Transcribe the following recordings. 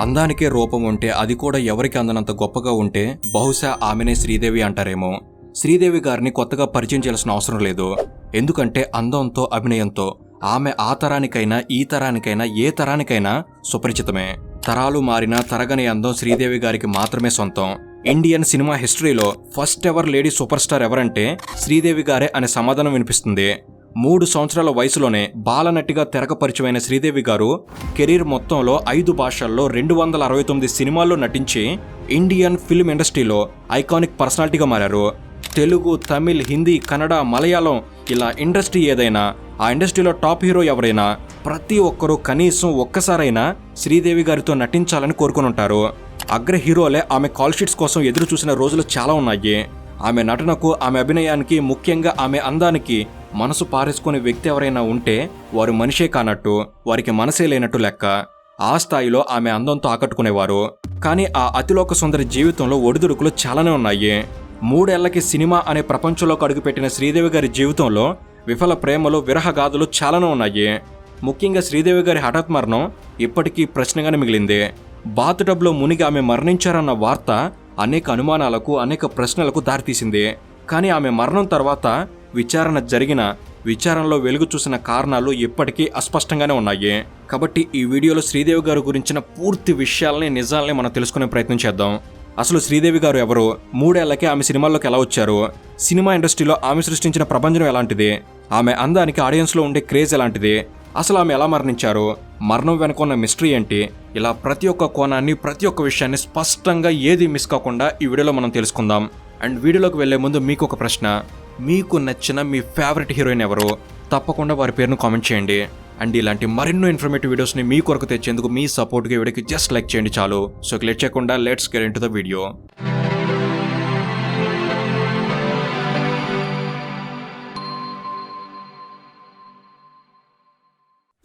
అందానికే రూపం ఉంటే అది కూడా ఎవరికి అందనంత గొప్పగా ఉంటే బహుశా ఆమెనే శ్రీదేవి అంటారేమో. శ్రీదేవి గారిని కొత్తగా పరిచయం చేయాల్సిన అవసరం లేదు. ఎందుకంటే అందంతో అభినయంతో ఆమె ఆ తరానికైనా ఈ తరానికైనా ఏ తరానికైనా సుపరిచితమే. తరాలు మారినా తరగని అందం శ్రీదేవి గారికి మాత్రమే సొంతం. ఇండియన్ సినిమా హిస్టరీలో first ever lady super star ఎవరంటే శ్రీదేవి గారే అనే సమాధానం వినిపిస్తుంది. మూడు సంవత్సరాల వయసులోనే బాలనటిగా తెరకపరిచమైన శ్రీదేవి గారు కెరీర్ మొత్తంలో ఐదు భాషల్లో రెండు వందల అరవై తొమ్మిది సినిమాల్లో నటించి ఇండియన్ ఫిల్మ్ ఇండస్ట్రీలో ఐకానిక్ పర్సనాలిటీగా మారారు. తెలుగు తమిళ్ హిందీ కన్నడ మలయాళం ఇలా ఇండస్ట్రీ ఏదైనా ఆ ఇండస్ట్రీలో టాప్ హీరో ఎవరైనా ప్రతి ఒక్కరూ కనీసం ఒక్కసారైనా శ్రీదేవి గారితో నటించాలని కోరుకుని ఉంటారు అగ్ర హీరోలే ఆమె కాల్ షీట్స్ కోసం ఎదురు చూసిన రోజులు చాలా ఉన్నాయి. ఆమె నటనకు ఆమె అభినయానికి ముఖ్యంగా ఆమె అందానికి మనసు పారేసుకునే వ్యక్తి ఎవరైనా ఉంటే వారు మనిషే కానట్టు వారికి మనసే లేనట్టు లెక్క. ఆ స్థాయిలో ఆమె అందంతో ఆకట్టుకునేవారు. కానీ ఆ అతిలోక సుందరి జీవితంలో ఒడిదుడుకులు చాలానే ఉన్నాయి. మూడేళ్ళకి సినిమా అనే ప్రపంచంలోకి అడుగుపెట్టిన శ్రీదేవి గారి జీవితంలో విఫల ప్రేమలు విరహగాథలు చాలానే ఉన్నాయి. ముఖ్యంగా శ్రీదేవి గారి హఠాత్ మరణం ఇప్పటికీ ప్రశ్నగానే మిగిలింది. బాత్ టబ్లో మునిగి ఆమె మరణించారన్న వార్త అనేక అనుమానాలకు అనేక ప్రశ్నలకు దారితీసింది. కానీ ఆమె మరణం తర్వాత విచారణ జరిగిన విచారణలో వెలుగు చూసిన కారణాలు ఇప్పటికీ అస్పష్టంగానే ఉన్నాయి. కాబట్టి ఈ వీడియోలో శ్రీదేవి గారి గురించిన పూర్తి విషయాలని నిజాలని మనం తెలుసుకునే ప్రయత్నం చేద్దాం. అసలు శ్రీదేవి గారు ఎవరు? మూడేళ్ళకే ఆమె సినిమాల్లోకి ఎలా వచ్చారు? సినిమా ఇండస్ట్రీలో ఆమె సృష్టించిన ప్రపంచం ఎలాంటిది? ఆమె అందానికి ఆడియన్స్లో ఉండే క్రేజ్ ఎలాంటిది? అసలు ఆమె ఎలా మరణించారు? మరణం వెనుక ఉన్న మిస్టరీ ఏంటి? ఇలా ప్రతి ఒక్క కోణాన్ని ప్రతి ఒక్క విషయాన్ని స్పష్టంగా ఏది మిస్ కాకుండా ఈ వీడియోలో మనం తెలుసుకుందాం. అండ్ వీడియోలోకి వెళ్ళే ముందు మీకు ఒక ప్రశ్న. మీకు నచ్చిన మీ ఫేవరెట్ హీరోయిన్ ఎవరు? తప్పకుండా వారి పేరును కామెంట్ చేయండి. అండ్ ఇలాంటి మరెన్నో ఇన్ఫర్మేటివ్ వీడియోస్ని మీ కొరకు తెచ్చేందుకు మీ సపోర్ట్గా వీడియోకి జస్ట్ లైక్ చేయండి చాలు. సో క్లిక్ చేయకుండా let's get into the video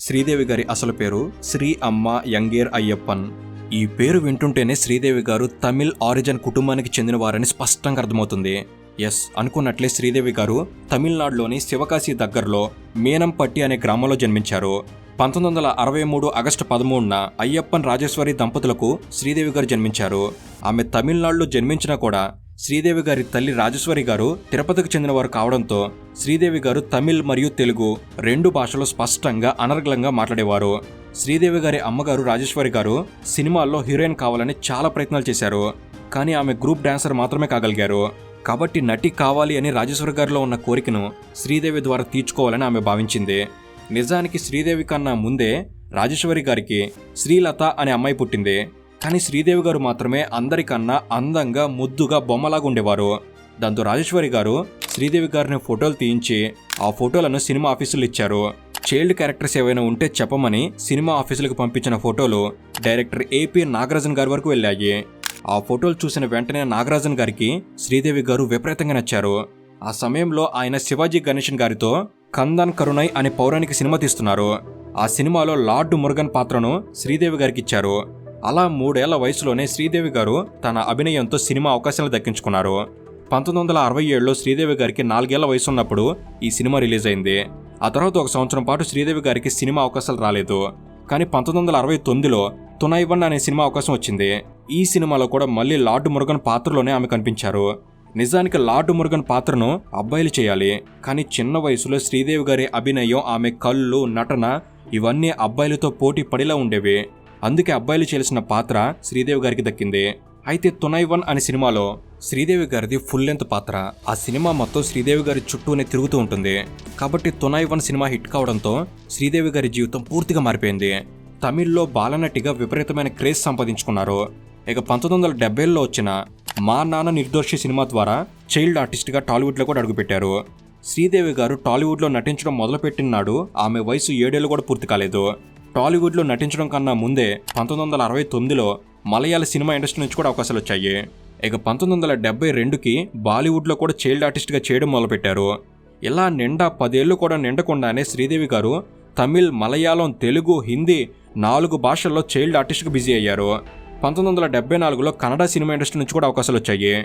Sridevi గారి అసలు పేరు శ్రీ అమ్మ యంగేర్ అయ్యప్పన్. ఈ పేరు వింటుంటేనే శ్రీదేవి గారు తమిళ్ ఆరిజిన్ కుటుంబానికి చెందినవారని స్పష్టంగా అర్థమవుతుంది. ఎస్ అనుకున్నట్లే శ్రీదేవి గారు తమిళనాడులోని శివకాశి దగ్గరలో మేనంపట్టి అనే గ్రామంలో జన్మించారు. పంతొమ్మిది వందల అరవై మూడు ఆగస్టు పదమూడున అయ్యప్పన్ రాజేశ్వరి దంపతులకు శ్రీదేవి గారు జన్మించారు. ఆమె తమిళనాడులో జన్మించినా కూడా శ్రీదేవి గారి తల్లి రాజేశ్వరి గారు తిరుపతికి చెందినవారు కావడంతో శ్రీదేవి గారు తమిళ్ మరియు తెలుగు రెండు భాషలు స్పష్టంగా అనర్గళంగా మాట్లాడేవారు. శ్రీదేవి గారి అమ్మగారు రాజేశ్వరి గారు సినిమాల్లో హీరోయిన్ కావాలని చాలా ప్రయత్నాలు చేశారు. కానీ ఆమె గ్రూప్ డాన్సర్ మాత్రమే కాగలిగారు. కాబట్టి నటి కావాలి అని రాజేశ్వరి గారిలో ఉన్న కోరికను శ్రీదేవి ద్వారా తీర్చుకోవాలని ఆమె భావించింది. నిజానికి శ్రీదేవి కన్నా ముందే రాజేశ్వరి గారికి శ్రీలత అనే అమ్మాయి పుట్టింది. కానీ శ్రీదేవి గారు మాత్రమే అందరికన్నా అందంగా ముద్దుగా బొమ్మలాగా ఉండేవారు. దాంతో రాజేశ్వరి గారు శ్రీదేవి గారిని ఫోటోలు తీయించి ఆ ఫోటోలను సినిమా ఆఫీసులు ఇచ్చారు. చైల్డ్ క్యారెక్టర్స్ ఏవైనా ఉంటే చెప్పమని సినిమా ఆఫీసులకు పంపించిన ఫోటోలు డైరెక్టర్ ఏపీ నాగరాజన్ గారి వరకు వెళ్ళాయి. ఆ ఫోటోలు చూసిన వెంటనే నాగరాజన్ గారికి శ్రీదేవి గారు విపరీతంగా నచ్చారు. ఆ సమయంలో ఆయన శివాజీ గణేషన్ గారితో కందన్ కరుణై అనే పౌరాణిక సినిమా తీస్తున్నారు. ఆ సినిమాలో లార్డ్ మురుగన్ పాత్రను శ్రీదేవి గారికి ఇచ్చారు. అలా మూడేళ్ళ వయసులోనే శ్రీదేవి గారు తన అభినయంతో సినిమా అవకాశాలు దక్కించుకున్నారు. పంతొమ్మిది వందల అరవై ఏడులో శ్రీదేవి గారికి నాలుగేళ్ళ వయసు ఉన్నప్పుడు ఈ సినిమా రిలీజ్ అయింది. ఆ తర్వాత ఒక సంవత్సరం పాటు శ్రీదేవి గారికి సినిమా అవకాశాలు రాలేదు. కానీ పంతొమ్మిది వందల అరవై తొమ్మిదిలో తునైవన్ అనే సినిమా అవకాశం వచ్చింది. ఈ సినిమాలో కూడా మళ్ళీ లార్డ్ మురుగన్ పాత్రలోనే ఆమె కనిపించారు. నిజానికి లార్డ్ మురుగన్ పాత్రను అబ్బాయిలు చేయాలి. కానీ చిన్న వయసులో శ్రీదేవి గారి అభినయం ఆమె కళ్ళు నటన ఇవన్నీ అబ్బాయిలతో పోటీ పడిలా ఉండేవి. అందుకే అబ్బాయిలు చేసిన పాత్ర శ్రీదేవి గారికి దక్కింది. అయితే తునైవన్ అనే సినిమాలో శ్రీదేవి గారిది ఫుల్ లెంత్ పాత్ర. ఆ సినిమా మొత్తం శ్రీదేవి గారి చుట్టూనే తిరుగుతూ ఉంటుంది. కాబట్టి తునైవన్ సినిమా హిట్ కావడంతో శ్రీదేవి గారి జీవితం పూర్తిగా మారిపోయింది. తమిళ్ళో బాలనటిగా విపరీతమైన క్రేజ్ సంపాదించుకున్నారు. ఇక పంతొమ్మిది వందల డెబ్బైలో వచ్చిన మా నాన్న నిర్దోషి సినిమా ద్వారా చైల్డ్ ఆర్టిస్ట్గా టాలీవుడ్లో కూడా అడుగుపెట్టారు. శ్రీదేవి గారు టాలీవుడ్లో నటించడం మొదలుపెట్టిన నాడు ఆమె వయసు ఏడేళ్ళు కూడా పూర్తి కాలేదు. టాలీవుడ్లో నటించడం కన్నా ముందే పంతొమ్మిది వందల అరవై తొమ్మిదిలో మలయాళ సినిమా ఇండస్ట్రీ నుంచి కూడా అవకాశాలు వచ్చాయి. ఇక పంతొమ్మిది వందల డెబ్బై రెండుకి బాలీవుడ్లో కూడా చైల్డ్ ఆర్టిస్ట్గా చేయడం మొదలుపెట్టారు. ఇలా నిండా పదేళ్ళు కూడా నిండకుండానే శ్రీదేవి గారు తమిళ్ మలయాళం తెలుగు హిందీ నాలుగు భాషల్లో చైల్డ్ ఆర్టిస్ట్గా బిజీ అయ్యారు. పంతొమ్మిది వందల డెబ్బై నాలుగులో కన్నడ సినిమా ఇండస్ట్రీ నుంచి కూడా అవకాశాలు వచ్చాయి.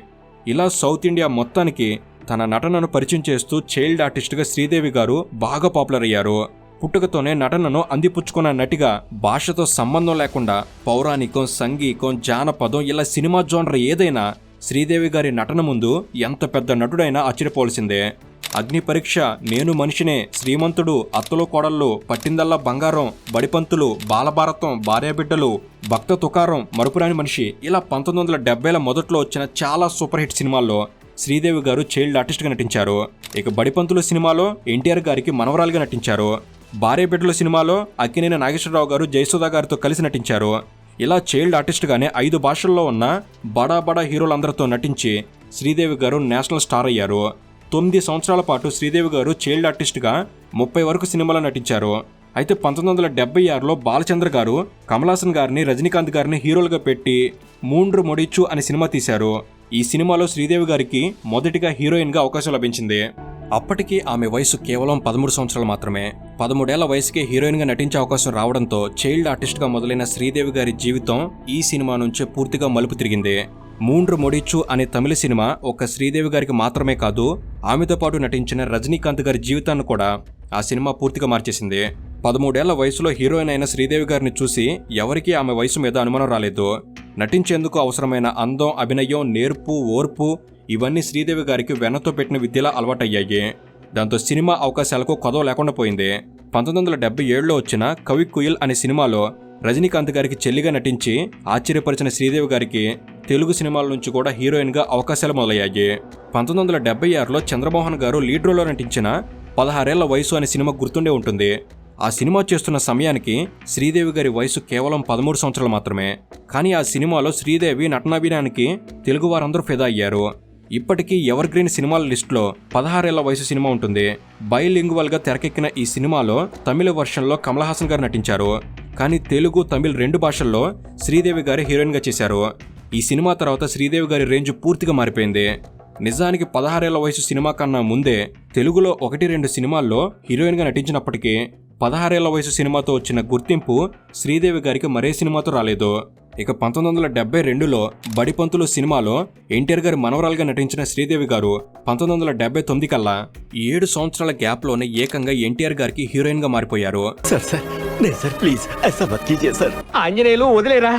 ఇలా సౌత్ ఇండియా మొత్తానికి తన నటనను పరిచయం చేస్తూ చైల్డ్ ఆర్టిస్ట్గా శ్రీదేవి గారు బాగా పాపులర్ అయ్యారు. పుట్టుకతోనే నటనను అందిపుచ్చుకున్న నటిగా భాషతో సంబంధం లేకుండా పౌరాణికం సంగీకం జానపదం ఇలా సినిమా జోనర్ ఏదైనా శ్రీదేవి గారి నటన ముందు ఎంత పెద్ద నటుడైనా ఆశ్చర్యపోల్సిందే అగ్ని పరీక్ష నేను మనిషినే శ్రీమంతుడు అత్తలు కోడళ్ళు పట్టిందల్లా బంగారం బడిపంతులు బాలభారతం భార్యాబిడ్డలు భక్త తుకారం మరుపురాని మనిషి ఇలా పంతొమ్మిది వందల డెబ్బైల మొదట్లో వచ్చిన చాలా సూపర్ హిట్ సినిమాల్లో శ్రీదేవి గారు చైల్డ్ ఆర్టిస్ట్గా నటించారు. ఇక బడిపంతులు సినిమాలో ఎన్టీఆర్ గారికి మనవరాలుగా నటించారు. భార్యాబిడ్డల సినిమాలో అక్కినేని నాగేశ్వరరావు గారు జయసుధా గారితో కలిసి నటించారు. ఇలా చైల్డ్ ఆర్టిస్ట్గానే ఐదు భాషల్లో ఉన్న బడా బడా హీరోలందరితో నటించి శ్రీదేవి గారు నేషనల్ స్టార్ అయ్యారు. తొమ్మిది సంవత్సరాల పాటు శ్రీదేవి గారు చైల్డ్ ఆర్టిస్ట్గా ముప్పై వరకు సినిమాలో నటించారు. అయితే పంతొమ్మిది వందల డెబ్బై ఆరులో బాలచంద్ర గారు కమలాసన్ గారిని రజనీకాంత్ గారిని హీరోలుగా పెట్టి మూండ్రు మొడిచు అనే సినిమా తీశారు. ఈ సినిమాలో శ్రీదేవి గారికి మొదటిగా హీరోయిన్గా అవకాశం లభించింది. అప్పటికి ఆమె వయసు కేవలం పదమూడు సంవత్సరాలు మాత్రమే. పదమూడేళ్ళ వయసుకే హీరోయిన్గా నటించే అవకాశం రావడంతో చైల్డ్ ఆర్టిస్ట్గా మొదలైన శ్రీదేవి గారి జీవితం ఈ సినిమా నుంచే పూర్తిగా మలుపు తిరిగింది. మూండ్రు మొడిచ్చు అనే తమిళ సినిమా ఒక శ్రీదేవి గారికి మాత్రమే కాదు ఆమెతో పాటు నటించిన రజనీకాంత్ గారి జీవితాన్ని కూడా ఆ సినిమా పూర్తిగా మార్చేసింది. పదమూడేళ్ళ వయసులో హీరోయిన్ అయిన శ్రీదేవి గారిని చూసి ఎవరికీ ఆమె వయసు మీద అనుమానం రాలేదు. నటించేందుకు అవసరమైన అందం అభినయం నేర్పు ఓర్పు ఇవన్నీ శ్రీదేవి గారికి వెన్నతో పెట్టిన విద్యలా అలవాటయ్యాయి. దాంతో సినిమా అవకాశాలకు కొదవ లేకుండా పోయింది. పంతొమ్మిది వందల డెబ్బై ఏడులో వచ్చిన కవి కుయిల్ అనే సినిమాలో రజనీకాంత్ గారికి చెల్లిగా నటించి ఆశ్చర్యపరిచిన శ్రీదేవి గారికి తెలుగు సినిమాల నుంచి కూడా హీరోయిన్గా అవకాశాలు మొదలయ్యాయి. పంతొమ్మిది వందల డెబ్బై ఆరులో చంద్రమోహన్ గారు లీడ్ రోల్లో నటించిన పదహారేళ్ళ వయసు అనే సినిమా గుర్తుండే ఉంటుంది. ఆ సినిమా చేస్తున్న సమయానికి శ్రీదేవి గారి వయసు కేవలం పదమూడు సంవత్సరాలు మాత్రమే. కానీ ఆ సినిమాలో శ్రీదేవి నటనాభినయానికి తెలుగు వారందరూ ఫిదా అయ్యారు. ఇప్పటికీ ఎవర్ గ్రీన్ సినిమాల లిస్టులో పదహారేళ్ళ వయసు సినిమా ఉంటుంది. బైలింగువల్గా తెరకెక్కిన ఈ సినిమాలో తమిళ వర్షన్లో కమల్ హాసన్ గారు నటించారు. కానీ తెలుగు తమిళ్ రెండు భాషల్లో శ్రీదేవి గారి హీరోయిన్గా చేశారు. ఈ సినిమా తర్వాత శ్రీదేవి గారి రేంజ్ పూర్తిగా మారిపోయింది. నిజానికి పదహారేళ్ళ వయసు సినిమా కన్నా ముందే తెలుగులో ఒకటి రెండు సినిమాల్లో హీరోయిన్గా నటించినప్పటికీ పదహారేళ్ళ వయసు సినిమాతో వచ్చిన గుర్తింపు శ్రీదేవి గారికి మరే సినిమాతో రాలేదు ఇక పంతొమ్మిది వందల డెబ్బై రెండులో బడిపంతులు సినిమాలో ఎన్టీఆర్ గారి మనవరాలుగా నటించిన శ్రీదేవి గారు పంతొమ్మిది వందల డెబ్బై తొమ్మిది కల్లా ఏడు సంవత్సరాల గ్యాప్లోనే ఏకంగా ఎన్టీఆర్ గారికి హీరోయిన్గా మారిపోయారు సార్ సార్ ప్లీజ్ ఆంజనేయులు వదిలేరా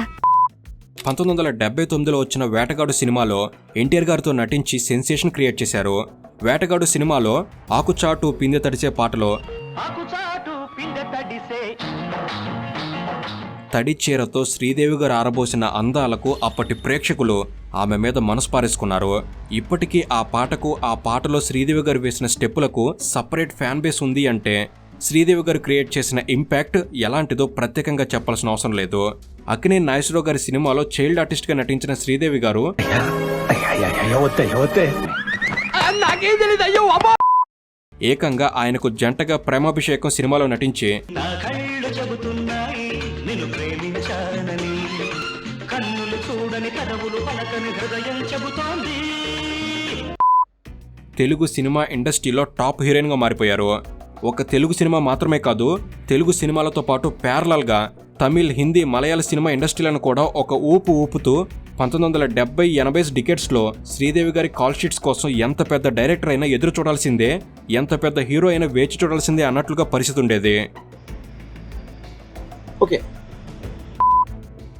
పంతొమ్మిది వందల డెబ్బై తొమ్మిదిలో వచ్చిన వేటగాడు సినిమాలో ఎన్టీఆర్ గారితో నటించి సెన్సేషన్ క్రియేట్ చేశారు. వేటగాడు సినిమాలో ఆకుచాటు పిందె తడిసే పాటలో తడి చీరతో శ్రీదేవి గారు ఆరబోసిన అందాలకు అప్పటి ప్రేక్షకులు ఆమె మీద మనసు పారేసుకున్నారు. ఇప్పటికీ ఆ పాటకు ఆ పాటలో శ్రీదేవి గారు వేసిన స్టెప్పులకు సపరేట్ ఫ్యాన్ బేస్ ఉంది అంటే శ్రీదేవి గారు క్రియేట్ చేసిన ఇంపాక్ట్ ఎలాంటిదో ప్రత్యేకంగా చెప్పాల్సిన అవసరం లేదు. అక్కినే నాగేశ్వరరావు గారి సినిమాలో చైల్డ్ ఆర్టిస్ట్గా నటించిన శ్రీదేవి గారు. ఏకంగా ఆయనకు జంటగా ప్రేమాభిషేకం సినిమాలో నటించి తెలుగు సినిమా ఇండస్ట్రీలో టాప్ హీరోయిన్గా మారిపోయారు. ఒక తెలుగు సినిమా మాత్రమే కాదు తెలుగు సినిమాలతో పాటు ప్యారలల్గా తమిళ్ హిందీ మలయాళ సినిమా ఇండస్ట్రీలను కూడా ఒక ఊపు ఊపుతూ పంతొమ్మిది వందల డెబ్బై ఎనభై డికెట్స్లో శ్రీదేవి గారి కాల్ షీట్స్ కోసం ఎంత పెద్ద డైరెక్టర్ అయినా ఎదురు చూడాల్సిందే ఎంత పెద్ద హీరో అయినా వేచి చూడాల్సిందే అన్నట్లుగా పరిస్థితి ఉండేది. ఓకే.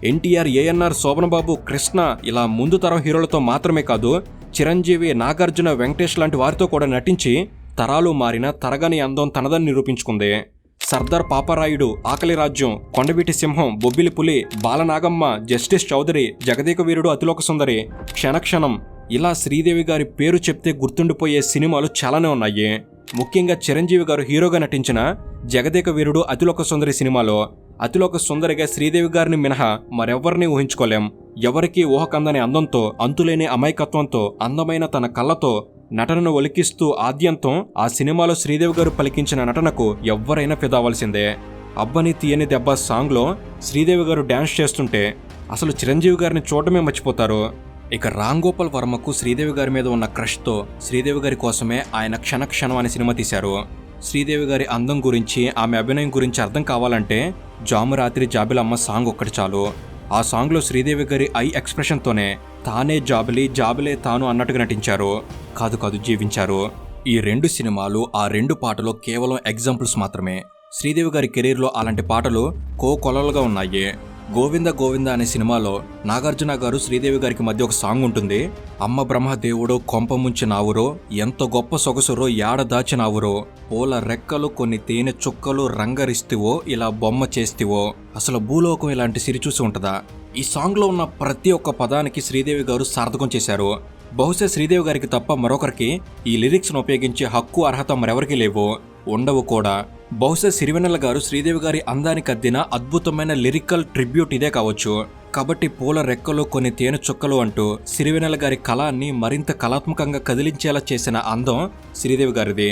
ఎన్టీఆర్ ఏఎన్ఆర్ శోభనబాబు కృష్ణ ఇలా ముందు తరం హీరోలతో మాత్రమే కాదు చిరంజీవి నాగార్జున వెంకటేష్ లాంటి వారితో కూడా నటించి తరాలు మారిన తరగని అందం తనదని నిరూపించుకుంది. సర్దార్ పాపారాయుడు ఆకలి రాజ్యం కొండవీటి సింహం బొబ్బిలి పులి బాలనాగమ్మ జస్టిస్ చౌదరి జగదేక వీరుడు అతిలోక సుందరి. క్షణక్షణం ఇలా శ్రీదేవి గారి పేరు చెప్తే గుర్తుండిపోయే సినిమాలు చాలానే ఉన్నాయి. ముఖ్యంగా చిరంజీవి గారు హీరోగా నటించిన జగదేక వీరుడు అతిలోక సుందరి సినిమాలో అతిలోక సుందరిగా శ్రీదేవి గారిని మినహా మరెవ్వరిని ఊహించుకోలేం. ఎవరికీ ఊహకందని అందంతో అంతులేని అమాయకత్వంతో అందమైన తన కళ్ళతో నటనను ఒలికిస్తూ ఆద్యంతం ఆ సినిమాలో శ్రీదేవి గారు పలికించిన నటనకు ఎవ్వరైనా ఫిదావలసిందే. అబ్బని తీయని దెబ్బ సాంగ్లో శ్రీదేవి గారు డ్యాన్స్ చేస్తుంటే అసలు చిరంజీవి గారిని చూడటమే మర్చిపోతారు. ఇక రామ్ గోపాల్ వర్మకు శ్రీదేవి గారి మీద ఉన్న క్రష్తో శ్రీదేవి గారి కోసమే ఆయన క్షణ క్షణం అనే సినిమా తీశారు. శ్రీదేవి గారి అందం గురించి ఆమె అభినయం గురించి అర్థం కావాలంటే జాము రాత్రి జాబిలమ్మ సాంగ్ ఒక్కటి చాలు. ఆ సాంగ్లో శ్రీదేవి గారి ఐ ఎక్స్ప్రెషన్తోనే తానే జాబిలి జాబిలే తాను అన్నట్టుగా నటించారు. కాదు కాదు జీవించారు. ఈ రెండు సినిమాలు ఆ రెండు పాటలు కేవలం ఎగ్జాంపుల్స్ మాత్రమే. శ్రీదేవి గారి కెరీర్లో అలాంటి పాటలు కోకొలలుగా ఉన్నాయి. గోవింద గోవింద అనే సినిమాలో నాగార్జున గారు శ్రీదేవి గారికి మధ్య ఒక సాంగ్ ఉంటుంది. అమ్మ బ్రహ్మ దేవుడు కొంప ముంచి నావురో ఎంత గొప్ప సొగసురో యాడ దాచినావురో పూల రెక్కలు కొన్ని తేనె చుక్కలు రంగరిస్తివో ఇలా బొమ్మ చేస్తివో. అసలు భూలోకం ఇలాంటి సిరి చూసి ఉంటుందా? ఈ సాంగ్లో ఉన్న ప్రతి ఒక్క పదానికి శ్రీదేవి గారు సార్థకం చేశారు. బహుశా శ్రీదేవి గారికి తప్ప మరొకరికి ఈ లిరిక్స్ను ఉపయోగించే హక్కు అర్హత మరెవరికీ లేవు. ఉండవు కూడా. బహుశా సిరివెన్నెల గారు శ్రీదేవి గారి అందానికి అద్దిన అద్భుతమైన లిరికల్ ట్రిబ్యూట్ ఇదే కావచ్చు. కాబట్టి పూల రెక్కలు కొన్ని తేనె చుక్కలు అంటూ సిరివెన్నెల గారి కళాన్ని మరింత కళాత్మకంగా కదిలించేలా చేసిన అందం శ్రీదేవి గారిది.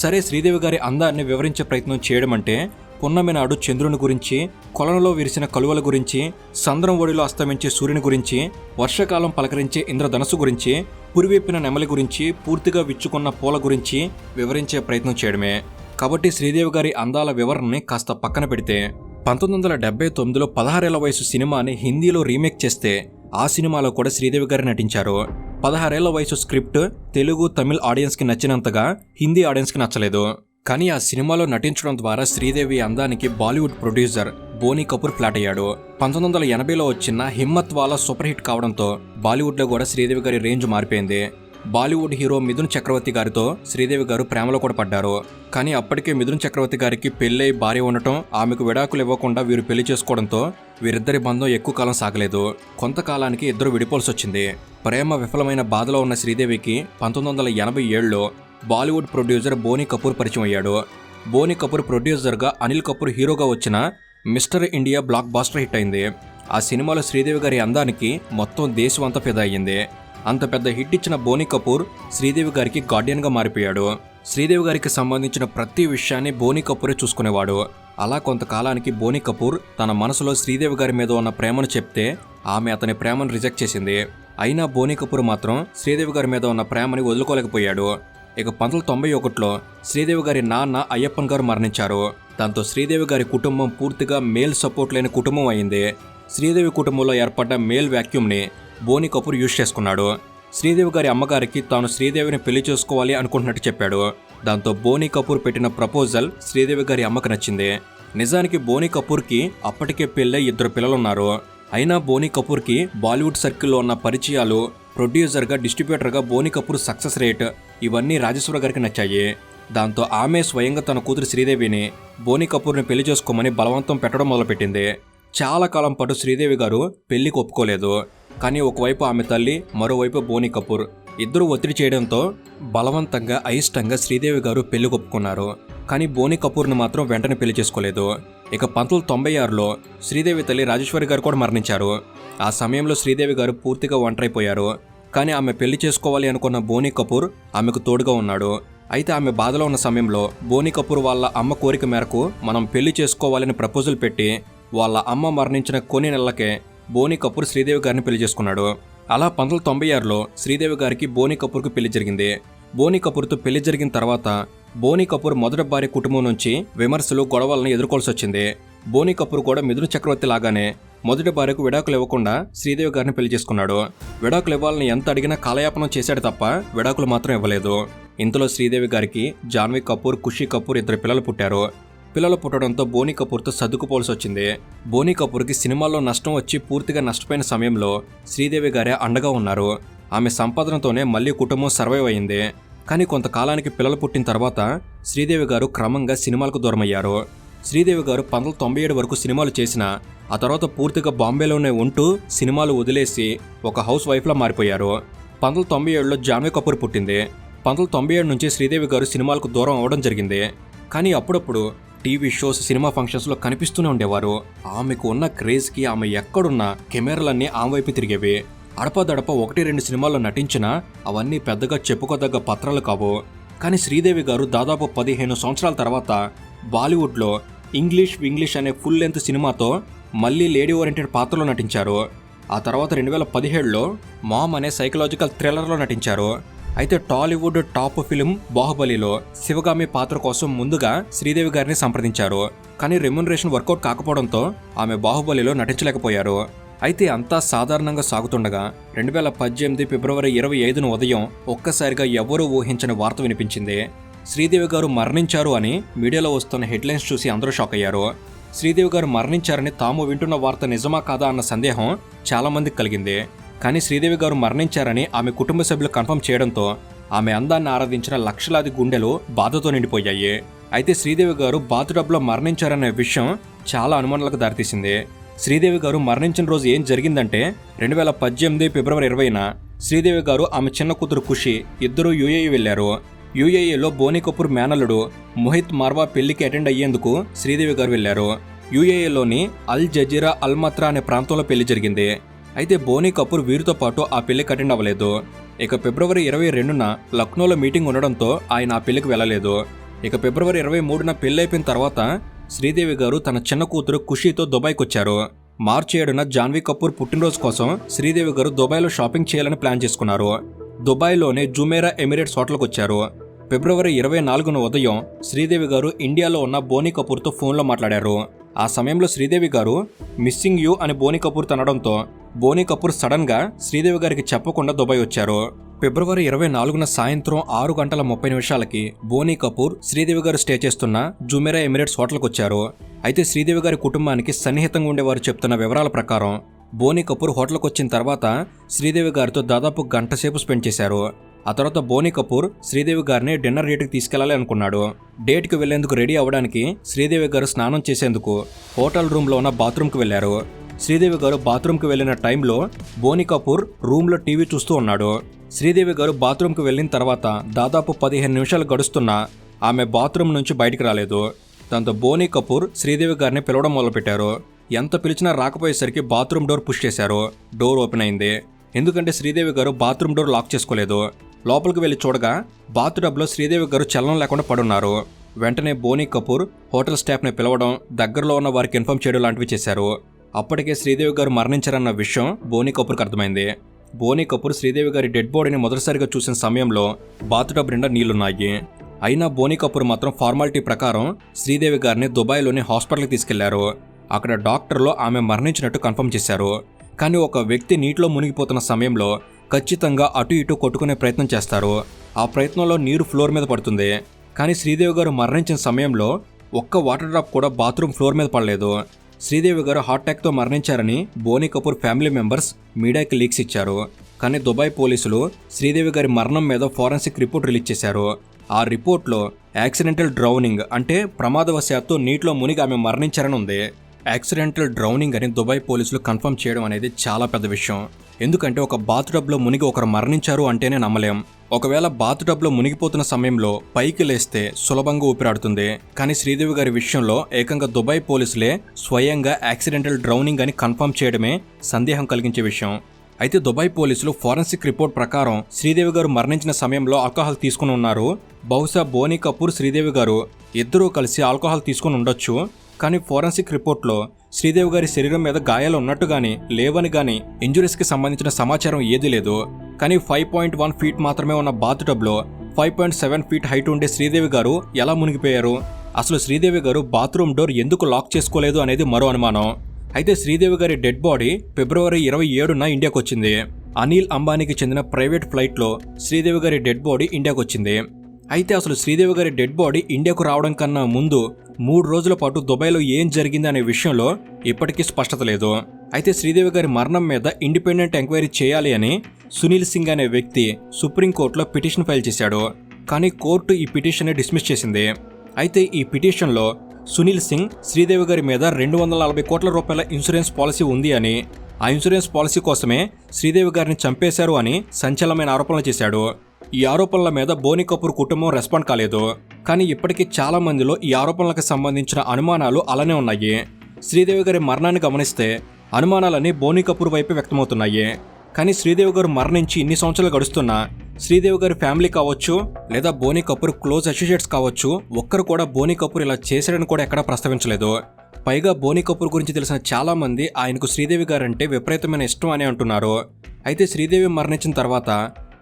సరే శ్రీదేవి గారి అందాన్ని వివరించే ప్రయత్నం చేయడం అంటే పున్నమి నాడు చంద్రుని గురించి కొలనులో విరిసిన కలువల గురించి సంద్రం ఒడిలో అస్తమించే సూర్యుని గురించి వర్షాకాలం పలకరించే ఇంద్రధనస్సు గురించి పురివెప్పిన నెమలి గురించి పూర్తిగా విచ్చుకున్న పూల గురించి వివరించే ప్రయత్నం చేయడమే. కాబట్టి శ్రీదేవి గారి అందాల వివరణని కాస్త పక్కన పెడితే పంతొమ్మిది వందల డెబ్బై తొమ్మిదిలో పదహారేళ్ళ వయసు సినిమాని హిందీలో రీమేక్ చేస్తే ఆ సినిమాలో కూడా శ్రీదేవి గారు నటించారు. పదహారేళ్ళ వయసు స్క్రిప్ట్ తెలుగు తమిళ్ ఆడియన్స్కి నచ్చినంతగా హిందీ ఆడియన్స్కి నచ్చలేదు. కానీ ఆ సినిమాలో నటించడం ద్వారా శ్రీదేవి అందానికి Bollywood producer Boney Kapoor flat అయ్యాడు. పంతొమ్మిది వందల ఎనభైలో వచ్చిన హిమ్మత్ వాలా సూపర్ హిట్ కావడంతో బాలీవుడ్లో కూడా శ్రీదేవి గారి రేంజ్ మారిపోయింది. బాలీవుడ్ హీరో మిథున్ చక్రవర్తి గారితో శ్రీదేవి గారు ప్రేమలో కూడా పడ్డారు. కానీ అప్పటికే మిథున్ చక్రవర్తి గారికి పెళ్ళై భార్య ఉండటం ఆమెకు విడాకులు ఇవ్వకుండా వీరు పెళ్ళి చేసుకోవడంతో వీరిద్దరి బంధం ఎక్కువ కాలం సాగలేదు. కొంతకాలానికి ఇద్దరు విడిపోల్సి వచ్చింది ప్రేమ విఫలమైన బాధలో ఉన్న శ్రీదేవికి పంతొమ్మిది వందల ఎనభై ఏడులో బాలీవుడ్ ప్రొడ్యూసర్ బోనీ కపూర్ పరిచయం అయ్యాడు బోనీ కపూర్ ప్రొడ్యూసర్గా అనిల్ కపూర్ హీరోగా వచ్చిన mister India blockbuster hit అయింది. ఆ సినిమాలో శ్రీదేవి గారి అందానికి మొత్తం దేశం అంతా ఫిదా అయ్యింది. అంత పెద్ద హిట్ ఇచ్చిన బోని కపూర్ శ్రీదేవి గారికి గార్డియన్గా మారిపోయాడు. శ్రీదేవి గారికి సంబంధించిన ప్రతి విషయాన్ని బోని కపూరే చూసుకునేవాడు. అలా కొంతకాలానికి బోని కపూర్ తన మనసులో శ్రీదేవి గారి మీద ఉన్న ప్రేమను చెప్తే ఆమె అతని ప్రేమను రిజెక్ట్ చేసింది. అయినా బోని కపూర్ మాత్రం శ్రీదేవి గారి మీద ఉన్న ప్రేమని వదులుకోలేకపోయాడు. ఇక పంతొమ్మిది తొంభై ఒకటిలో శ్రీదేవి గారి నాన్న అయ్యప్పన్ గారు మరణించారు. దాంతో శ్రీదేవి గారి కుటుంబం పూర్తిగా మేల్ సపోర్ట్ లేని కుటుంబం అయింది. శ్రీదేవి కుటుంబంలో ఏర్పడ్డ మేల్ వ్యాక్యూమ్ని బోని కపూర్ యూజ్ చేసుకున్నాడు. శ్రీదేవి గారి అమ్మగారికి తాను శ్రీదేవిని పెళ్ళి చేసుకోవాలి అనుకుంటున్నట్టు చెప్పాడు. దాంతో బోని కపూర్ పెట్టిన ప్రపోజల్ శ్రీదేవి గారి అమ్మకు నచ్చింది. నిజానికి బోని కపూర్కి అప్పటికే పెళ్ళై ఇద్దరు పిల్లలున్నారు. అయినా బోని కపూర్కి బాలీవుడ్ సర్కిల్లో ఉన్న పరిచయాలు ప్రొడ్యూసర్గా డిస్ట్రిబ్యూటర్గా బోని కపూర్ సక్సెస్ రేట్ ఇవన్నీ రాజేశ్వర గారికి నచ్చాయి. దాంతో ఆమె స్వయంగా తన కూతురు శ్రీదేవిని బోని కపూర్ని పెళ్ళి చేసుకోమని బలవంతం పెట్టడం మొదలుపెట్టింది. చాలా కాలం పాటు శ్రీదేవి గారు పెళ్ళికి ఒప్పుకోలేదు. కానీ ఒకవైపు ఆమె తల్లి మరోవైపు బోని కపూర్. ఇద్దరు ఒత్తిడి చేయడంతో బలవంతంగా అయిష్టంగా శ్రీదేవి గారు పెళ్ళి ఒప్పుకున్నారు కానీ బోని కపూర్ని మాత్రం వెంటనే పెళ్ళి చేసుకోలేదు. ఇక పంతొమ్మిది తొంభై ఆరులో శ్రీదేవి తల్లి రాజేశ్వరి గారు కూడా మరణించారు. ఆ సమయంలో శ్రీదేవి గారు పూర్తిగా ఒంటరైపోయారు. కానీ ఆమె పెళ్ళి చేసుకోవాలి అనుకున్న బోని కపూర్ ఆమెకు తోడుగా ఉన్నాడు. అయితే ఆమె బాధలో ఉన్న సమయంలో బోని కపూర్ వాళ్ళ అమ్మ కోరిక మేరకు మనం పెళ్ళి చేసుకోవాలని ప్రపోజల్ పెట్టి వాళ్ళ అమ్మ మరణించిన కొన్ని నెలలకే బోని కపూర్ శ్రీదేవి గారిని పెళ్ళి చేసుకున్నాడు. అలా పంతొమ్మిది తొంభై ఆరులో శ్రీదేవి గారికి బోని కపూర్కు పెళ్ళి జరిగింది. బోని కపూర్తో పెళ్ళి జరిగిన తర్వాత బోని కపూర్ మొదటి భార్య కుటుంబం నుంచి విమర్శలు గొడవలను ఎదుర్కోవాల్సి వచ్చింది. బోని కపూర్ కూడా మిథున చక్రవర్తి లాగానే మొదటి భార్యకు విడాకులు ఇవ్వకుండా శ్రీదేవి గారిని పెళ్ళి చేసుకున్నాడు. విడాకులు ఇవ్వాలని ఎంత అడిగినా కాలయాపనం చేశాడు తప్ప విడాకులు మాత్రం ఇవ్వలేదు. ఇంతలో శ్రీదేవి గారికి జాన్వీ కపూర్ ఖుషీ కపూర్ ఇద్దరు పిల్లలు పుట్టారు. పిల్లలు పుట్టడంతో బోనీ కపూర్తో సర్దుకుపోవాల్సి వచ్చింది. బోనీ కపూర్కి సినిమాల్లో నష్టం వచ్చి పూర్తిగా నష్టపోయిన సమయంలో శ్రీదేవి గారే అండగా ఉన్నారు. ఆమె సంపాదనతోనే మళ్ళీ కుటుంబం సర్వైవ్ అయింది. కానీ కొంతకాలానికి పిల్లలు పుట్టిన తర్వాత శ్రీదేవి గారు క్రమంగా సినిమాలకు దూరమయ్యారు. శ్రీదేవి గారు పంతొమ్మిది తొంభై ఏడు వరకు సినిమాలు చేసిన ఆ తర్వాత పూర్తిగా బాంబేలోనే ఉంటూ సినిమాలు వదిలేసి ఒక హౌస్ వైఫ్లా మారిపోయారు. పంతొమ్మిది తొంభై ఏడులో జాన్వీ కపూర్ పుట్టింది. పంతొమ్మిది తొంభై ఏడు నుంచి శ్రీదేవి గారు సినిమాలకు దూరం అవడం జరిగింది. కానీ అప్పుడప్పుడు టీవీ షోస్ సినిమా ఫంక్షన్స్లో కనిపిస్తూనే ఉండేవారు. ఆమెకు ఉన్న క్రేజ్కి ఆమె ఎక్కడున్నా కెమెరాలన్నీ ఆమె వైపు తిరిగేవి. అడపదడప ఒకటి రెండు సినిమాల్లో నటించినా అవన్నీ పెద్దగా చెప్పుకోదగ్గ పత్రాలు కావు. కానీ శ్రీదేవి గారు దాదాపు పదిహేను సంవత్సరాల తర్వాత బాలీవుడ్లో ఇంగ్లీష్ ఇంగ్లీష్ అనే ఫుల్ లెంత్ సినిమాతో మళ్ళీ లేడీ ఓరియంటెడ్ పాత్రలో నటించారు. ఆ తర్వాత రెండు వేల పదిహేడులో మామ్ అనే సైకలాజికల్ థ్రిల్లర్లో నటించారు. అయితే టాలీవుడ్ టాప్ ఫిలిం బాహుబలిలో శివగామి పాత్ర కోసం ముందుగా శ్రీదేవి గారిని సంప్రదించారు. కానీ రెమ్యునరేషన్ వర్కౌట్ కాకపోవడంతో ఆమె బాహుబలిలో నటించలేకపోయారు. అయితే అంతా సాధారణంగా సాగుతుండగా రెండు వేల పద్దెనిమిది ఫిబ్రవరి ఇరవై ఐదున ఉదయం ఒక్కసారిగా ఎవరూ ఊహించని వార్త వినిపించింది. శ్రీదేవి గారు మరణించారు అని మీడియాలో వస్తున్న హెడ్లైన్స్ చూసి అందరూ షాక్ అయ్యారు. శ్రీదేవి గారు మరణించారని తాము వింటున్న వార్త నిజమా కాదా అన్న సందేహం చాలామందికి కలిగింది. కానీ శ్రీదేవి గారు మరణించారని ఆమె కుటుంబ సభ్యులు కన్ఫర్మ్ చేయడంతో ఆమె అందాన్ని ఆరాధించిన లక్షలాది గుండెలు బాధతో నిండిపోయాయి. అయితే శ్రీదేవి గారు బాతుడబ్లో మరణించారనే విషయం చాలా అనుమానాలకు దారితీసింది. శ్రీదేవి గారు మరణించిన రోజు ఏం జరిగిందంటే రెండు వేల పద్దెనిమిది ఫిబ్రవరి ఇరవైన శ్రీదేవి గారు ఆమె చిన్న కూతురు ఖుషి ఇద్దరూ యుఏఈ వెళ్ళారు యుఏఈలో బోనీ కపూర్ మేనల్లుడు మోహిత్ మార్వా పెళ్ళికి అటెండ్ అయ్యేందుకు శ్రీదేవి గారు వెళ్ళారు యుఏఈలోని అల్ జజీరా అల్మత్రా అనే ప్రాంతంలో పెళ్ళి జరిగింది. అయితే బోనీ కపూర్ వీరితో పాటు ఆ పెళ్ళికి అటెండ్ అవ్వలేదు ఇక ఫిబ్రవరి ఇరవై రెండున లక్నోలో మీటింగ్ ఉండడంతో ఆయన ఆ పెళ్ళికి వెళ్ళలేదు. ఇక ఫిబ్రవరి ఇరవై మూడున పెళ్ళైపోయిన తర్వాత శ్రీదేవి గారు తన చిన్న కూతురు ఖుషీతో దుబాయ్కి వచ్చారు మార్చి ఏడున జాన్వీ కపూర్ పుట్టినరోజు కోసం శ్రీదేవి గారు దుబాయ్లో షాపింగ్ చేయాలని ప్లాన్ చేసుకున్నారు. దుబాయ్లోనే జుమేరా ఎమిరేట్స్ హోటల్కి వచ్చారు ఫిబ్రవరి ఇరవై నాలుగున ఉదయం శ్రీదేవి గారు ఇండియాలో ఉన్న బోనీ కపూర్తో ఫోన్లో మాట్లాడారు. ఆ సమయంలో శ్రీదేవి గారు మిస్సింగ్ యూ అని బోనీ కపూర్ తనడంతో బోనీ కపూర్ సడన్గా శ్రీదేవి గారికి చెప్పకుండా దుబాయ్ వచ్చారు. ఫిబ్రవరి ఇరవై నాలుగున సాయంత్రం ఆరు గంటల ముప్పై నిమిషాలకి బోనీ కపూర్ శ్రీదేవి గారు స్టే చేస్తున్న జుమెరా ఎమిరేట్స్ హోటల్కి వచ్చారు. అయితే శ్రీదేవి గారి కుటుంబానికి సన్నిహితంగా ఉండేవారు చెప్తున్న వివరాల ప్రకారం బోనీ కపూర్ హోటల్కి వచ్చిన తర్వాత శ్రీదేవి గారితో దాదాపు గంట సేపు స్పెండ్ చేశారు. ఆ తర్వాత బోనీ కపూర్ శ్రీదేవి గారిని డిన్నర్ డేట్కి తీసుకెళ్ళాలి అనుకున్నాడు. డేట్కి వెళ్ళేందుకు రెడీ అవ్వడానికి శ్రీదేవి గారు స్నానం చేసేందుకు హోటల్ రూమ్లో ఉన్న బాత్రూమ్కి వెళ్ళారు. శ్రీదేవి గారు బాత్రూమ్కి వెళ్ళిన టైంలో బోని కపూర్ రూమ్లో టీవీ చూస్తూ ఉన్నాడు. శ్రీదేవి గారు బాత్రూమ్కి వెళ్ళిన తర్వాత దాదాపు పదిహేను నిమిషాలు గడుస్తున్నా ఆమె బాత్రూమ్ నుంచి బయటికి రాలేదు. దాంతో బోని కపూర్ శ్రీదేవి గారిని పిలవడం మొదలుపెట్టారు. ఎంత పిలిచినా రాకపోయేసరికి బాత్రూమ్ డోర్ పుష్ చేశారు. డోర్ ఓపెన్ అయింది. ఎందుకంటే శ్రీదేవి గారు బాత్రూమ్ డోర్ లాక్ చేసుకోలేదు. లోపలికి వెళ్ళి చూడగా బాత్ టబ్లో శ్రీదేవి గారు చలనం లేకుండా పడున్నారు. వెంటనే బోనీ కపూర్ హోటల్ స్టాఫ్ని పిలవడం దగ్గరలో ఉన్న వారికి ఇన్ఫార్మ్ చేయడం లాంటివి చేశారు. అప్పటికే శ్రీదేవి గారు మరణించారన్న విషయం బోని కపూర్కి అర్థమైంది. బోని కపూర్ శ్రీదేవి గారి డెడ్ బాడీని మొదటిసారిగా చూసిన సమయంలో బాత్టబ్ నిండా నీళ్ళున్నాయి. అయినా బోని కపూర్ మాత్రం ఫార్మాలిటీ ప్రకారం శ్రీదేవి గారిని దుబాయ్లోని హాస్పిటల్కి తీసుకెళ్ళారు. అక్కడ డాక్టర్లు ఆమె మరణించినట్టు కన్ఫర్మ్ చేశారు. కానీ ఒక వ్యక్తి నీటిలో మునిగిపోతున్న సమయంలో ఖచ్చితంగా అటు ఇటు కొట్టుకునే ప్రయత్నం చేస్తారు. ఆ ప్రయత్నంలో నీరు ఫ్లోర్ మీద పడుతుంది. కానీ శ్రీదేవి గారు మరణించిన సమయంలో ఒక్క వాటర్ డ్రాప్ కూడా బాత్రూమ్ ఫ్లోర్ మీద పడలేదు. శ్రీదేవి గారు హార్ట్ అటాక్తో మరణించారని బోనీ కపూర్ ఫ్యామిలీ మెంబర్స్ మీడియాకి లీక్స్ ఇచ్చారు. కానీ దుబాయ్ పోలీసులు శ్రీదేవి గారి మరణం మీద ఫోరెన్సిక్ రిపోర్ట్ రిలీజ్ చేశారు. ఆ రిపోర్ట్లో యాక్సిడెంటల్ డ్రౌనింగ్ అంటే ప్రమాదవశాత్తు నీటిలో మునిగి ఆమె మరణించారని ఉంది. యాక్సిడెంటల్ డ్రౌనింగ్ అని దుబాయ్ పోలీసులు కన్ఫర్మ్ చేయడం అనేది చాలా పెద్ద విషయం. ఎందుకంటే ఒక బాత్టబ్లో మునిగి ఒకరు మరణించారు అంటేనే నమ్మలేం. ఒకవేళ బాత్డబ్లో మునిగిపోతున్న సమయంలో పైకి లేస్తే సులభంగా ఊపిరాడుతుంది. కానీ శ్రీదేవి గారి విషయంలో ఏకంగా దుబాయ్ పోలీసులే స్వయంగా యాక్సిడెంటల్ డ్రౌనింగ్ అని కన్ఫర్మ్ చేయడమే సందేహం కలిగించే విషయం. అయితే దుబాయ్ పోలీసులు ఫోరెన్సిక్ రిపోర్ట్ ప్రకారం శ్రీదేవి గారు మరణించిన సమయంలో ఆల్కహాల్ తీసుకుని ఉన్నారు. బహుశా బోనీ కపూర్ శ్రీదేవి గారు ఇద్దరూ కలిసి ఆల్కహాల్ తీసుకుని ఉండొచ్చు. కానీ ఫోరెన్సిక్ రిపోర్ట్లో శ్రీదేవి గారి శరీరం మీద గాయాలు ఉన్నట్టు కానీ లేవని కానీ ఇంజురీస్కి సంబంధించిన సమాచారం ఏదీ లేదు. కానీ ఫైవ్ పాయింట్ వన్ ఫీట్ మాత్రమే ఉన్న బాత్ టబ్లో five point seven feet height ఉండే శ్రీదేవి గారు ఎలా మునిగిపోయారు? అసలు శ్రీదేవి గారు బాత్రూమ్ డోర్ ఎందుకు లాక్ చేసుకోలేదు అనేది మరో అనుమానం. అయితే శ్రీదేవి గారి డెడ్ బాడీ ఫిబ్రవరి ఇరవై ఏడున ఇండియాకు వచ్చింది అనిల్ అంబానీకి చెందిన ప్రైవేట్ ఫ్లైట్లో శ్రీదేవి గారి డెడ్ బాడీ ఇండియాకు వచ్చింది అయితే అసలు శ్రీదేవి గారి డెడ్ బాడీ ఇండియాకు రావడం కన్నా ముందు మూడు రోజుల పాటు దుబాయ్లో ఏం జరిగింది అనే విషయంలో ఇప్పటికీ స్పష్టత లేదు. అయితే శ్రీదేవి గారి మరణం మీద ఇండిపెండెంట్ ఎంక్వైరీ చేయాలి అని సునీల్ సింగ్ అనే వ్యక్తి సుప్రీంకోర్టులో పిటిషన్ ఫైల్ చేశాడు. కానీ కోర్టు ఈ పిటిషన్ని డిస్మిస్ చేసింది. అయితే ఈ పిటిషన్లో సునీల్ సింగ్ శ్రీదేవి గారి మీద రెండు వందల నలభై కోట్ల రూపాయల ఇన్సూరెన్స్ పాలసీ ఉంది అని ఆ ఇన్సూరెన్స్ పాలసీ కోసమే శ్రీదేవి గారిని చంపేశారు అని సంచలనమైన ఆరోపణలు చేశాడు. ఈ ఆరోపణల మీద బోని కపూర్ కుటుంబం రెస్పాండ్ కాలేదు. కానీ ఇప్పటికీ చాలా మందిలో ఈ ఆరోపణలకు సంబంధించిన అనుమానాలు అలానే ఉన్నాయి. శ్రీదేవి గారి మరణాన్ని గమనిస్తే అనుమానాలన్నీ బోని కపూర్ వైపు వ్యక్తమవుతున్నాయి. కానీ శ్రీదేవి గారు మరణించి ఇన్ని సంవత్సరాలు గడుస్తున్నా శ్రీదేవి గారి ఫ్యామిలీ కావచ్చు లేదా బోని కపూర్ క్లోజ్ అసోసియేట్స్ కావచ్చు ఒక్కరు కూడా బోని కపూర్ ఇలా చేశాడని కూడా ఎక్కడా ప్రస్తావించలేదు. పైగా బోని కపూర్ గురించి తెలిసిన చాలా మంది ఆయనకు శ్రీదేవి గారంటే విపరీతమైన ఇష్టం అని అంటున్నారు. అయితే శ్రీదేవి మరణించిన తర్వాత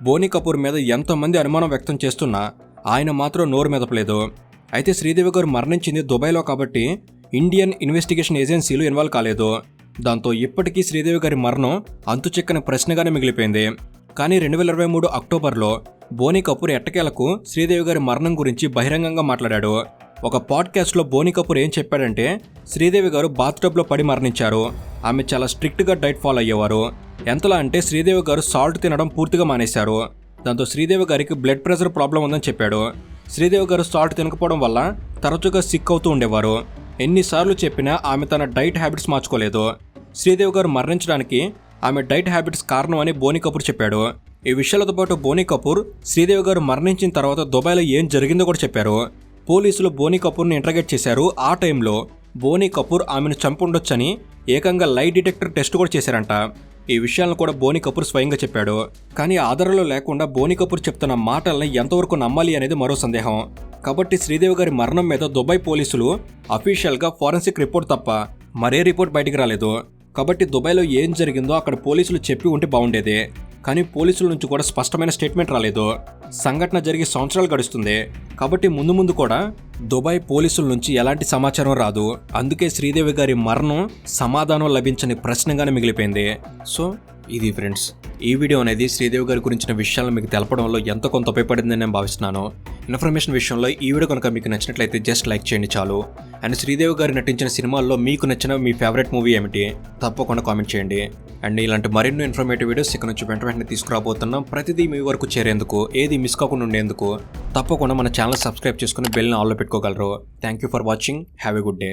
బోనీ కపూర్ మీద ఎంతోమంది అనుమానం వ్యక్తం చేస్తున్నా ఆయన మాత్రం నోరు మెదపలేదు. అయితే శ్రీదేవి గారు మరణించింది దుబాయ్లో కాబట్టి ఇండియన్ ఇన్వెస్టిగేషన్ ఏజెన్సీలు ఇన్వాల్వ్ కాలేదు. దాంతో ఇప్పటికీ శ్రీదేవి గారి మరణం అంతుచిక్కని ప్రశ్నగానే మిగిలిపోయింది. కానీ రెండు వేల ఇరవై మూడు అక్టోబర్లో బోనీ కపూర్ ఎట్టకేలకు శ్రీదేవి గారి మరణం గురించి బహిరంగంగా మాట్లాడాడు. ఒక పాడ్కాస్ట్లో బోనీ కపూర్ ఏం చెప్పాడంటే శ్రీదేవి గారు బాత్టబ్లో పడి మరణించారు. ఆమె చాలా స్ట్రిక్ట్గా డైట్ ఫాలో అయ్యేవారు. ఎంతలా అంటే శ్రీదేవి గారు సాల్ట్ తినడం పూర్తిగా మానేశారు. దాంతో శ్రీదేవి గారికి బ్లడ్ ప్రెషర్ ప్రాబ్లం ఉందని చెప్పాడు. శ్రీదేవి గారు సాల్ట్ తినకపోవడం వల్ల తరచుగా సిక్ అవుతూ ఉండేవారు. ఎన్నిసార్లు చెప్పినా ఆమె తన డైట్ హ్యాబిట్స్ మార్చుకోలేదు. శ్రీదేవి గారు మరణించడానికి ఆమె డైట్ హ్యాబిట్స్ కారణం అని కపూర్ చెప్పాడు. ఈ విషయాలతో పాటు బోని కపూర్ శ్రీదేవి గారు మరణించిన తర్వాత దుబాయ్లో ఏం జరిగిందో కూడా చెప్పారు. పోలీసులు బోని కపూర్ని ఇంటర్గేట్ చేశారు. ఆ టైంలో బోని కపూర్ ఆమెను చంపుండొచ్చని ఏకంగా లైట్ డిటెక్టర్ టెస్ట్ కూడా చేశారంట. ఈ విషయాలను కూడా బోని కపూర్ స్వయంగా చెప్పాడు. కానీ ఆధారాలు లేకుండా బోని కపూర్ చెప్తున్న మాటల్ని ఎంతవరకు నమ్మాలి అనేది మరో సందేహం. కాబట్టి శ్రీదేవి గారి మరణం మీద దుబాయ్ పోలీసులు అఫీషియల్గా ఫారెన్సిక్ రిపోర్ట్ తప్ప మరే రిపోర్ట్ బయటికి రాలేదు. కాబట్టి దుబాయ్లో ఏం జరిగిందో అక్కడ పోలీసులు చెప్పి ఉంటే బాగుండేది. కానీ పోలీసుల నుంచి కూడా స్పష్టమైన స్టేట్మెంట్ రాలేదు. సంఘటన జరిగి సంవత్సరాలు గడుస్తుంది. కాబట్టి ముందు ముందు కూడా దుబాయ్ పోలీసుల నుంచి ఎలాంటి సమాచారం రాదు. అందుకే శ్రీదేవి గారి మరణం సమాధానం లభించని ప్రశ్నగానే మిగిలిపోయింది. సో ఇది ఫ్రెండ్స్. ఈ వీడియో అనేది శ్రీదేవి గారి గురించిన విషయాలను మీకు తెలపడంలో ఎంత కొంత ఉపయోగపడిందని నేను భావిస్తున్నాను. ఇన్ఫర్మేషన్ విషయంలో ఈ వీడియో కనుక మీకు నచ్చినట్లయితే జస్ట్ లైక్ చేయండి చాలు. అండ్ శ్రీదేవి గారు నటించిన సినిమాల్లో మీకు నచ్చిన మీ ఫేవరెట్ మూవీ ఏమిటి? తప్పకుండా కామెంట్ చేయండి. అండ్ ఇలాంటి మరిన్నో ఇన్ఫర్మేటివ్ వీడియోస్ ఇక్కడ నుంచి వెంట వెంటనే తీసుకురాబోతున్నాం. ప్రతిదీ మీ వరకు చేరేందుకు ఏది మిస్ కాకుండా ఉండేందుకు తప్పకుండా మన ఛానల్ సబ్స్క్రైబ్ చేసుకుని బెల్ని ఆల్లో పెట్టుకోగలరు. Thank you for watching have a good day